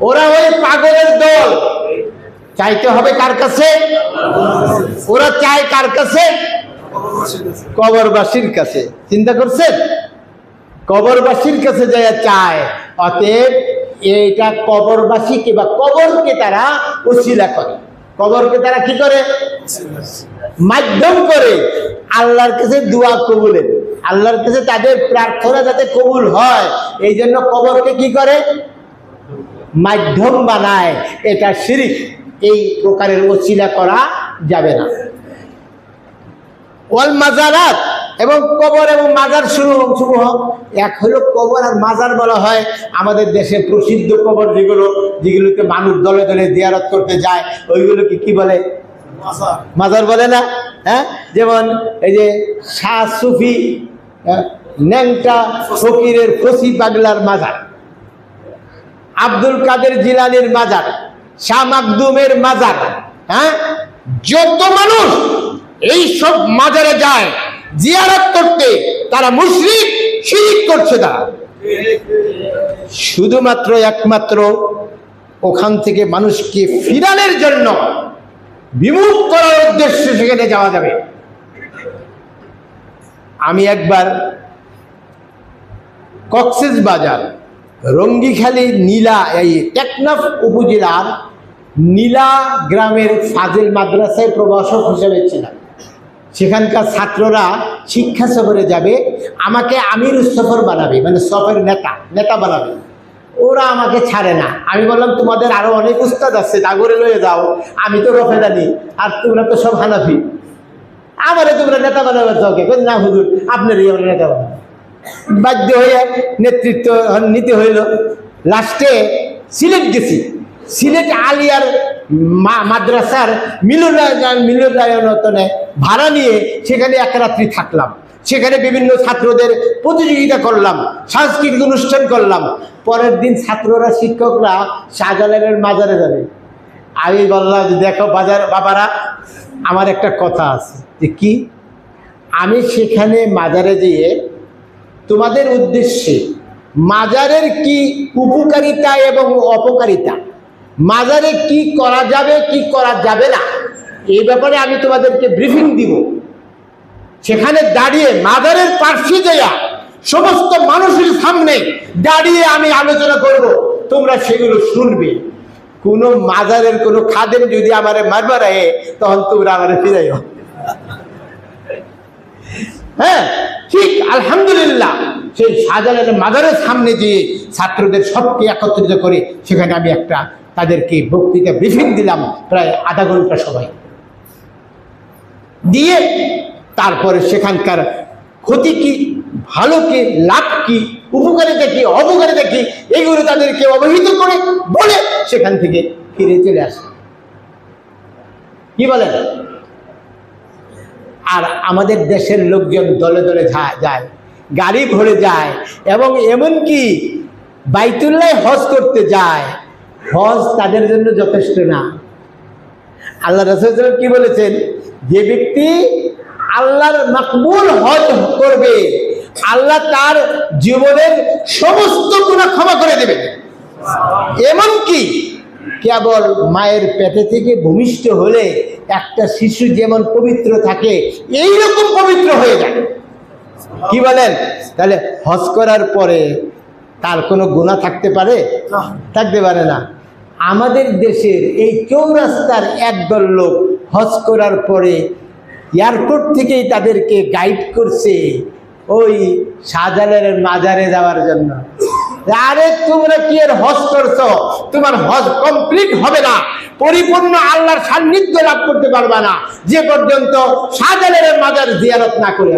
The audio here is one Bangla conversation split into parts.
ওরা ওই পাগলের দল। চাইতে হবে কার কাছে? ওরা চায় কার কাছে? কবরবাসীর কাছে। চিন্তা করছেন? কবরবাসীর কাছে যায় চায়। অতএব এইটা কবরবাসীকে বা কবরকে তারা উশিলা করে। কবরকে তারা কি করে? মাধ্যম করে। আল্লাহর কাছে দোয়া কবুলের আল্লাহর কাছে তাদের প্রার্থনা যাতে কবুল হয়। এই জন্য কবরকে কি করে? মাধ্যম বানায় এটা শিরিক। এই প্রকারের ওসিলা করা যাবে না। ওয়াল মাজারাত এবং কবর এবং মাজার সমূহ সমূহ এক হলো কবর আর মাজার বলা হয়। আমাদের দেশে প্রসিদ্ধ কবর যেগুলো যেগুলোতে মানুষ দলে দলে জিয়ারত করতে যায় ওইগুলোকে কি বলে? মাজার। বলে না? হ্যাঁ? যেমন এই যে শাহ সুফি আহ, ন্যাংটা ফকিরের ফসি পাগলার মাজার। আব্দুল কাদের জিলানির মাজার শাহ মাকদুমের মাজার হ্যাঁ? যত মানুষ এই সব মাজারে যায়, জিয়ারত করতে, তারা মুশরিক, শিরিক করছে তারা শুধুমাত্র একমাত্র ওখান থেকে মানুষকে ফিরানোর জন্য বিমুখ করার উদ্দেশ্যে সেখানে যাওয়া যাবে। আমি একবার কক্সেস বাজার রঙ্গিখালী নীলা এই টেকনাফ উপজেলার নীলা গ্রামের ফাজিল মাদ্রাসায় প্রভাষক হিসেবে ছিলাম সেখানকার ছাত্ররা শিক্ষা সফরে যাবে, আমাকে আমির সফর বানাবে মানে সফর নেতা নেতা বানাবে। ওরা আমাকে ছাড়ে না। আমি বললাম, তোমাদের আরও অনেক উস্তাদ আছে দাগরে লয়ে যাও, আমি তো রফেদানি আর তোমরা তো সব হানাফি। আমারে তোমরা নেতা বানাবে তোকে না হুজুর, আপনারই আমরা নেতা বানাবো। বাধ্য হয়ে নেতৃত্ব নিতে হইল। লাস্টে সিলেট গেছি। সিলেট আলিয়ার মাদ্রাসার মিলনায়ন মিলনায়তনে ভাড়া নিয়ে সেখানে এক রাত্রি থাকলাম। সেখানে বিভিন্ন ছাত্রদের প্রতিযোগিতা করলাম, সাংস্কৃতিক অনুষ্ঠান করলাম। পরের দিন ছাত্ররা, শিক্ষকরা শাহজালালের মাজারে যাবে। আমি বললাম যে, দেখো বাজার বাবারা, আমার একটা কথা আছে যে কি? আমি সেখানে মাজারে যেয়ে তোমাদের উদ্দেশ্যে মাজারের কি উপকারিতা এবং অপকারিতা? মাজারে কি করা যাবে, কি করা যাবে না? এই ব্যাপারে আমি তোমাদেরকে ব্রিফিং দিব। সেখানে দাঁড়িয়ে মাজারের পার্শ্বে দেয়া সমস্ত মানুষের সামনে দাঁড়িয়ে আমি আলোচনা করব। তোমরা সেগুলো শুনবে। কোনো মাজারের কোনো খাদেম যদি আমারে মারবার তখন তোমরা আমারে ফিরাইও। হ্যাঁ? আলহামদুলিল্লাহ, সেই শাহজালালের মাদারের সামনে গিয়ে ছাত্রদের সবকে একত্রিত করে সেখানে আমি একটা তাদেরকে বক্তৃতা ব্রিফিং দিলাম প্রায় আধা ঘণ্টা সময়। দিয়ে তারপরে সেখানকার ক্ষতি কি, ভালো কি, লাভ কি, উপকারিতা কি, অপকারিতা কি, এগুলো তাদেরকে অবহিত করে বলে সেখান থেকে ফিরে চলে আসে। কি বলেন? আর আমাদের দেশের লোকজন দলে দলে যায়, গাড়ি ভরে যায়, এবং এমনকি বাইতুল্লাহ হজ করতে যায়। হজ তাদের জন্য যথেষ্ট না। আল্লাহ রসুল কি বলেছেন? যে ব্যক্তি আল্লাহর মাকবুল হজ করবে, আল্লাহ তার জীবনের সমস্ত গুণা ক্ষমা করে দেবে। এমনকি কেবল মায়ের পেটে থেকে ভূমিষ্ঠ হলে একটা শিশু যেমন পবিত্র থাকে এই রকম পবিত্র হয়ে যায় কি বলেন? তাহলে হজ করার পরে তার কোনো গুণা থাকতে পারে? থাকতে পারে না। আমাদের দেশের এই চৌরাস্তার একদল লোক হজ করার পরে এয়ারপোর্ট থেকেই তাদেরকে গাইড করছে ওই শাহজালালের মাজারে যাওয়ার জন্য। আরে তোমরা কি এর হজ করছ? তোমার হজ কমপ্লিট হবে না। পরিপূর্ণ আল্লাহর সান্নিধ্য লাভ করতে পারবা না। যে পর্যন্ত শাহজালালের মাজার জিয়ারত না করে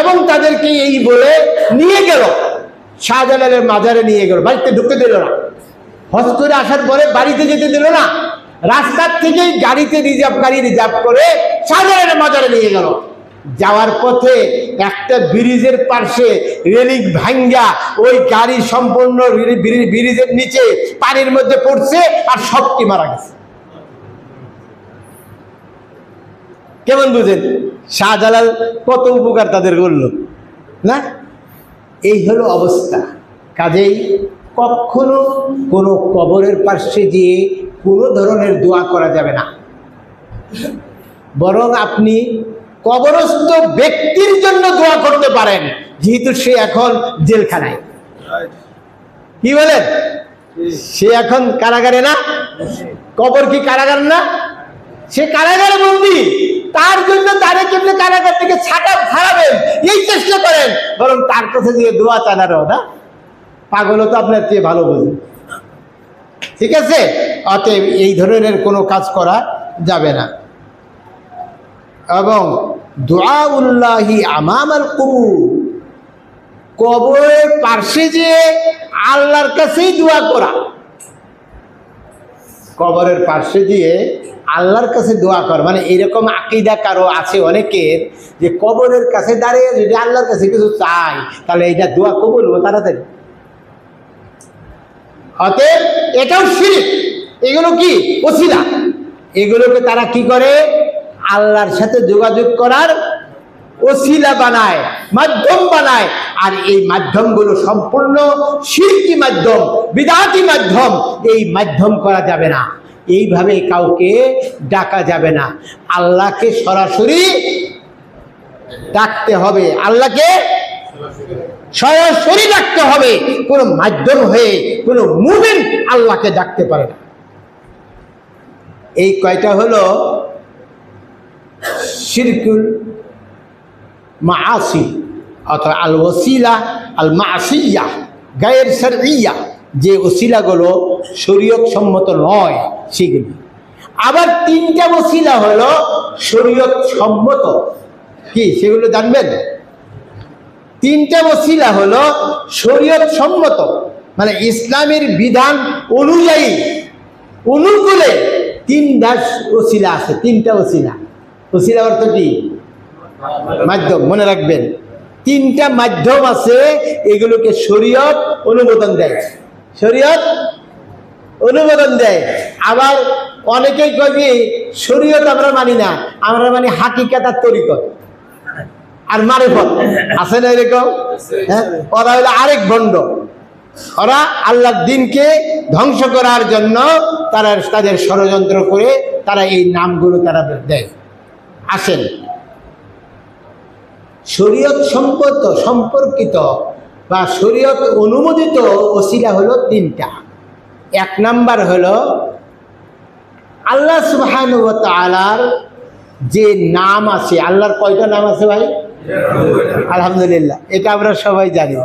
এবং তাদেরকে এই বলে নিয়ে গেল। শাহজালালের মাজারে নিয়ে গেল। বাড়িতে ঢুকতে দিল না। হজ করে আসার পরে বাড়িতে যেতে দিল না। রাস্তার থেকেই গাড়িতে রিজার্ভ, গাড়ি রিজার্ভ করে শাহজালালের মাজারে নিয়ে গেল। যাওয়ার পথে একটা ব্রিজের পাশে রেলিং ভাঙ্গা ওই গাড়ি সম্পূর্ণ ব্রি- ব্রি- ব্রিজের নিচে পানির মধ্যে পড়ছে আর সবটি মারা গেছে। কেমন বুঝেন? শাহজালাল কত উপকার তাদের করল, না? এই হলো অবস্থা। কাজেই কখনো কোনো কবরের পার্শ্বে গিয়ে কোনো ধরনের দোয়া করা যাবে না। বরং আপনি কবরস্থ ব্যক্তির জন্য দোয়া করতে পারেন, যেহেতু সে এখন জেলখানায়। কি বলেন সে এখন কারাগারে না? কবর কি কারাগার না? সে কারাগারে বন্দি। তার জন্য তারে কেমনি কারাগার থেকে ছাটা ছাড়াবেন এই চেষ্টা করেন। বরং তার কাছে দিয়ে দোয়া চানারও না? পাগলও তো আপনার চেয়ে ভালো বোঝে। ঠিক আছে? অতএব এই ধরনের কোনো কাজ করা যাবে না। এবং দোয়া উল্লাহি আমামার কবুল কবরের পার্শ্বে যে আল্লাহর কাছেই দোয়া করা। কবরের পার্শ্বে দিয়ে আল্লাহর কাছে দোয়া কর। মানে এরকম আকিদা কারও আছে অনেকের যে কবরের কাছে দাঁড়িয়ে যদি আল্লাহর কাছে কিছু চাই তাহলে এটা দোয়া কবুল হবে তাড়াতাড়ি। অতএব এটাও শিরিক। এগুলো কি? ওসিলা। এগুলোকে তারা কি করে? আল্লাহর সাথে যোগাযোগ করার ওসিলা বানায়, মাধ্যম বানায়। আর এই মাধ্যমগুলো সম্পূর্ণ শিল্পী মাধ্যম, বিদাতি মাধ্যম। এই মাধ্যম করা যাবে না। এইভাবে কাউকে ডাকা যাবে না। আল্লাহকে সরাসরি ডাকতে হবে। আল্লাহকে সরাসরি ডাকতে হবে। কোনো মাধ্যম হয়ে, কোনো মুভমেন্ট আল্লাহকে ডাকতে পারে না। এই কয়টা হলো শিরকুল মাসি অর্থাৎ আল ওসিলা আল মাসিয়া গায়ের সার ইয়া যে ওসিলাগুলো শরীয়ত সম্মত নয় সেগুলি। আবার তিনটা ওসিলা হলো শরীয়ত সম্মত কি, সেগুলো জানবেন? তিনটা ওসিলা হলো শরীয়ত সম্মত মানে ইসলামের বিধান অনুযায়ী, অনুকূলে তিন দাস ওসিলা আছে, তিনটা ওসিলা। ওসিলা অর্থ কি? মাধ্যম, মনে রাখবেন। তিনটা মাধ্যম আছে, এগুলোকে শরীয়ত অনুমোদন দেয়। শরীয়ত অনুমোদন দেয়। আবার অনেকেই যে শরীয়ত আমরা মানি না, আমরা মানি হাকিকাত আর তরিকত আর মারেফত, আছে না এরকম? হ্যাঁ? ওরা হলো আরেক ভণ্ড। ওরা আল্লাহর দিনকে ধ্বংস করার জন্য তারা তাদের ষড়যন্ত্র করে তারা এই নামগুলো তারা দেয়। আসেন শরীয়ত সম্পর্ক সম্পর্কিত বা শরীয়ত অনুমোদিত ওসিলা হলো তিনটা। এক নাম্বার হলো আল্লাহ সুবহান তালার যে নাম আছে, আল্লাহর কয়টা নাম আছে ভাই? আলহামদুলিল্লাহ, এটা আমরা সবাই জানি।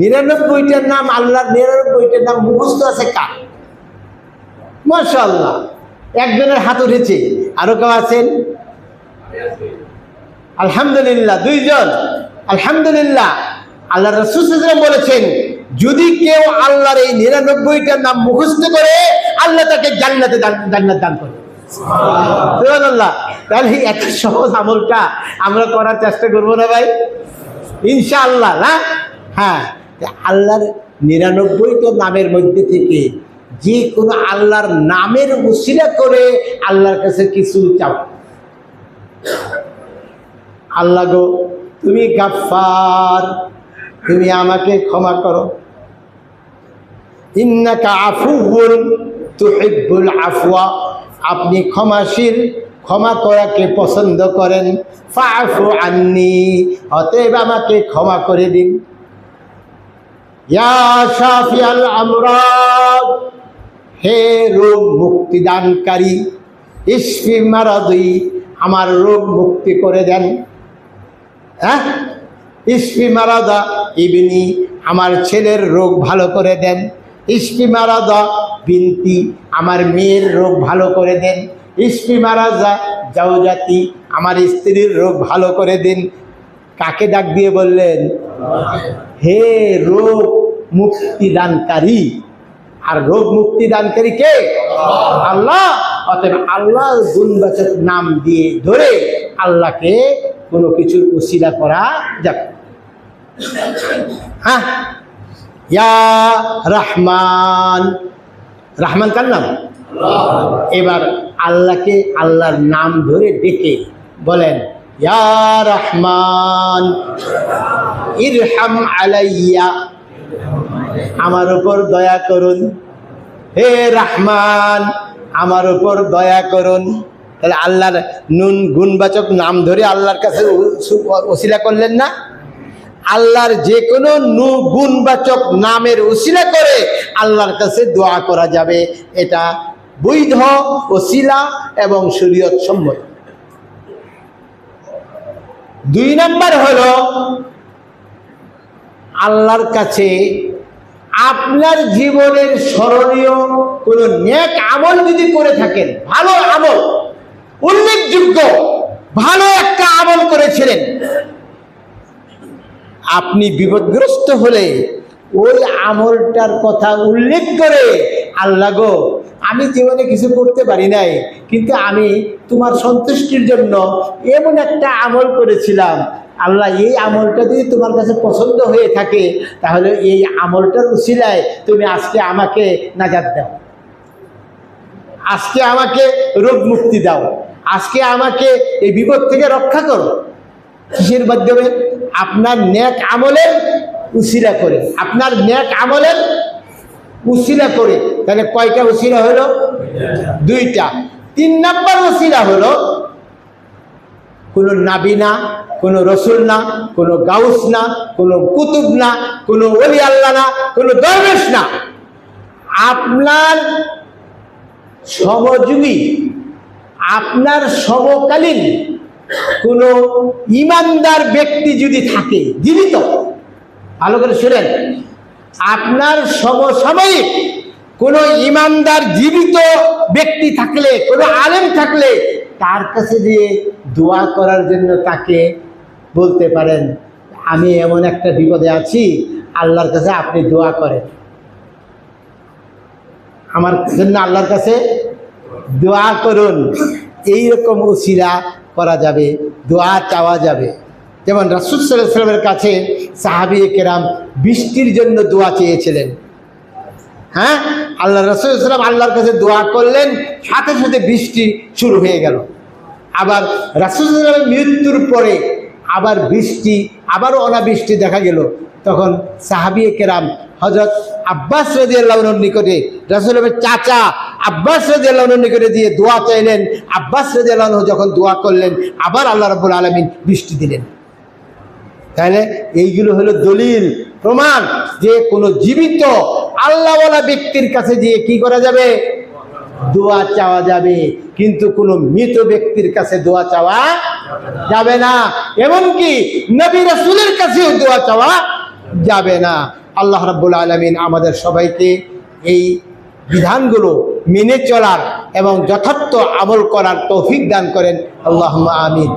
নিরানব্বইটার নাম আল্লাহর, নিরানব্বইটার নাম মুখস্থ আছে কার? মাশাল্লাহ একজনের হাত উঠেছে, আরও কেউ আছেন? আলহামদুলিল্লাহ দুইজন। আলহামদুলিল্লাহ আল্লাহ রসুল বলেছেন যদি কেউ আল্লাহর এই নিরানব্বইটার নাম মুখস্থ করে আল্লাহ তাকে জান্নাতে জান্নাত দান করে। তাহলে এত সহজ আমলটা আমরা করার চেষ্টা করব না ভাই? ইনশাআল্লাহ না? হ্যাঁ আল্লাহর নিরানব্বইটা নামের মধ্যে থেকে যে কোনো আল্লাহর নামের উশিলা করে আল্লাহর কাছে কিছু চাও। আল্লাহ গো, তুমি গাফার তুমি আমাকে ক্ষমা করো। ইন্নাকা আফুবুল তুহিব্বুল আফওয়া, আপনি ক্ষমাশীল, ক্ষমা করাকে পছন্দ করেন। ফাফু আন্নি, অতএব আমাকে ক্ষমা করে দিন। ইয়া শাফিয়াল আমরাদ, হে রোগ মুক্তিদানকারী ইসফি মারাদি, আমার রোগ মুক্তি করে দেন। হ্যাঁ? ইসফি মারাদা, ইবনি, আমার ছেলের রোগ ভালো করে দেন। ইসফি মারাদা, বিনতি, আমার মেয়ের রোগ ভালো করে দেন। ইসফি মারাজা জাউজাতি, আমার স্ত্রীর রোগ ভালো করে দিন। কাকে ডাক দিয়ে বললেন? হে রোগ মুক্তিদানকারী। আর রোগ মুক্তিদানকারী কে? আল্লাহ। অতএব আল্লাহ গুণবাচক নাম দিয়ে ধরে আল্লাহকে কোনো কিছুর উশিলা করা যাবে হ্যাঁ? ইয়া রহমান। রহমান কার নাম? এবার আল্লাহকে আল্লাহর নাম ধরে ডেকে বলেন, ইয়া রহমান, ইরহাম আলাইয়া আমার উপর দয়া করুন। হে রাহমান, আমার উপর দয়া করুন। তাহলে আল্লাহর নুন গুণবাচক নাম ধরে আল্লাহর কাছে ওসিলা করলেন না? আল্লাহর যে কোনো নু গুণবাচক নামের উসিলা করে আল্লাহর কাছে দোয়া করা যাবে। এটা বৈধ, ওসিলা এবং শরীয়ত সম্মত দুই নাম্বার হলো আল্লাহর কাছে আপনার জীবনের স্মরণীয় কোনো নেক আমল যদি করে থাকেন, ভালো আমল, উল্লেখযোগ্য, ভালো একটা আমল করেছিলেন, আপনি বিপদগ্রস্ত হলে ওই আমলটার কথা উল্লেখ করে, আল্লাহ গো, আমি জীবনে কিছু করতে পারি নাই, কিন্তু আমি তোমার সন্তুষ্টির জন্য এমন একটা আমল করেছিলাম আল্লাহ এই আমলটা যদি তোমার কাছে পছন্দ হয়ে থাকে, তাহলে এই আমলটার উসিলায় তুমি আজকে আমাকে নাজাদ দাও। আজকে আমাকে রোগ মুক্তি দাও। আজকে আমাকে এই বিপদ থেকে রক্ষা করো। কিসের মাধ্যমে? আপনার ন্যাক আমলের উসিলা করে। আপনার ন্যাক আমলের উসিলা করে। তাহলে কয়টা উসিলা হলো? দুইটা। তিন নাম্বার উসিলা হলো কোনো নাবি না, কোনো রসুল না, কোনো গাউস না, কোনো কুতুব না, কোনো অলি আল্লাহ না, কোনো দরবেশ না। আপনার সমযোগী আপনার সমকালীন কোনো ইমানদার ব্যক্তি যদি থাকে, জীবিত, ভালো করে শুনেন, আপনার সমসাময়িক কোনো ইমানদার জীবিত ব্যক্তি থাকলে, কোনো আলেম থাকলে তার কাছে দিয়ে দোয়া করার জন্য তাকে বলতে পারেন, আমি এমন একটা বিপদে আছি, আল্লাহর কাছে আপনি দোয়া করেন। আমার জন্য আল্লাহর কাছে দোয়া করুন। এইরকম উসিলা করা যাবে, দোয়া চাওয়া যাবে। যেমন রাসুল সাল্লাহ সাল্লামের কাছে সাহাবি কেরাম বৃষ্টির জন্য দোয়া চেয়েছিলেন। হ্যাঁ? আল্লাহ রসুল সাল্লাম আল্লাহর কাছে দোয়া করলেন, সাথে সাথে বৃষ্টি শুরু হয়ে গেল। আবার রাসুল সাল্লামের মৃত্যুর পরে আবার বৃষ্টি, আবারও অনাবৃষ্টি দেখা গেল। তখন সাহাবি কেরাম হজরত আব্বাস রাজি আল্লাহর নিকটে রাসুলের চাচা আব্বাস রাজি আল্লাহর নিকটে দিয়ে দোয়া চাইলেন। আব্বাস রাজি আল্লাহ যখন দোয়া করলেন, আবার আল্লাহ রবুল আলমিন বৃষ্টি দিলেন। তাহলে এইগুলো হলো দলিল, প্রমাণ যে কোনো জীবিত আল্লাহওয়ালা ব্যক্তির কাছে গিয়ে কি করা যাবে? দোয়া চাওয়া যাবে। কিন্তু কোনো মৃত ব্যক্তির কাছে দোয়া চাওয়া যাবে না। এমনকি নবী রাসূলের কাছেও দোয়া চাওয়া যাবে না। আল্লাহ রাব্বুল আলামিন আমাদের সবাইকে এই বিধানগুলো মেনে চলার এবং যথার্থ আমল করার তৌফিক দান করেন। আল্লাহ আমিন।